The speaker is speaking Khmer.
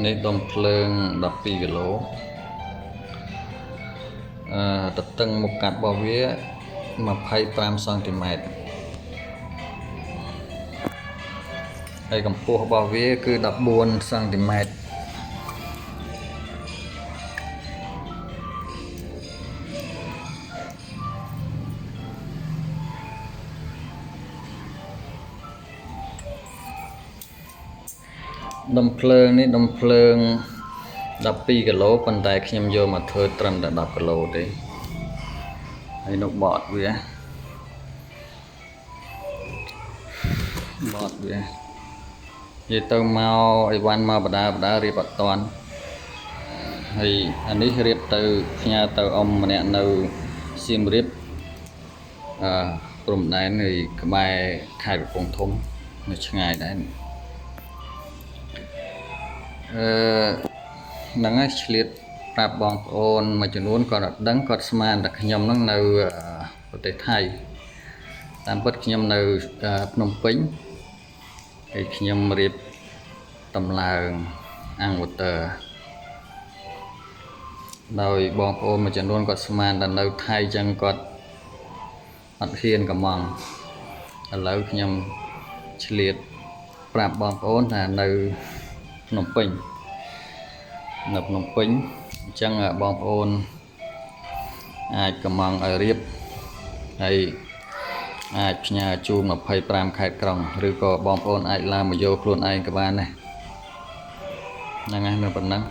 នេះដុំភ្លើង12គីឡូអឺទទឹងមុខកាត់របស់វា25សង់ទីម៉ែត្រហើយកម្ពស់របស់វាគឺ14សង់ទីម៉ែត្រ ដុំភ្លើងនេះដុំភ្លើង12គីឡូប៉ុន្តែខ្ញុំយកមកធ្វើត្រឹមតែ10គីឡូទេហើយនោះបត់វាបត់វានិយាយទៅមកអីវ៉ាន់មកបដាបដារៀបអត់តាន់ហើយអានេះរៀបទៅផ្ញើទៅអ៊ំម្នាក់នៅសៀមរាបអឺព្រំដែននៃក្បែរខេត្តកំពង់ធំនៅឆ្ងាយដែរនេះ អឺហ្នឹងហើយឆ្លៀតប្រាប់បងប្អូនមួយចំនួនគាត់អត់ដឹងគាត់ស្មានតែខ្ញុំហ្នឹងនៅអឺប្រទេសថៃតាមពិតខ្ញុំនៅអឺភ្នំពេញហើយខ្ញុំរៀបតម្លើងអង្គវត្តើដោយបងប្អូនមួយចំនួនគាត់ស្មានតែនៅថៃចឹងគាត់អត់ហ៊ានកំងឥឡូវខ្ញុំឆ្លៀតប្រាប់បងប្អូនថានៅ ភ្នំពេញនៅភ្នំពេញអញ្ចឹងបងប្អូនអាចកំងឲ្យរៀបហើយអាចផ្ញើជូន25ខេត្តក្រុងឬក៏បងប្អូនអាចឡានមកយកខ្លួនឯងក៏បានដែរហ្នឹងហើយនៅប៉ុណ្ណឹង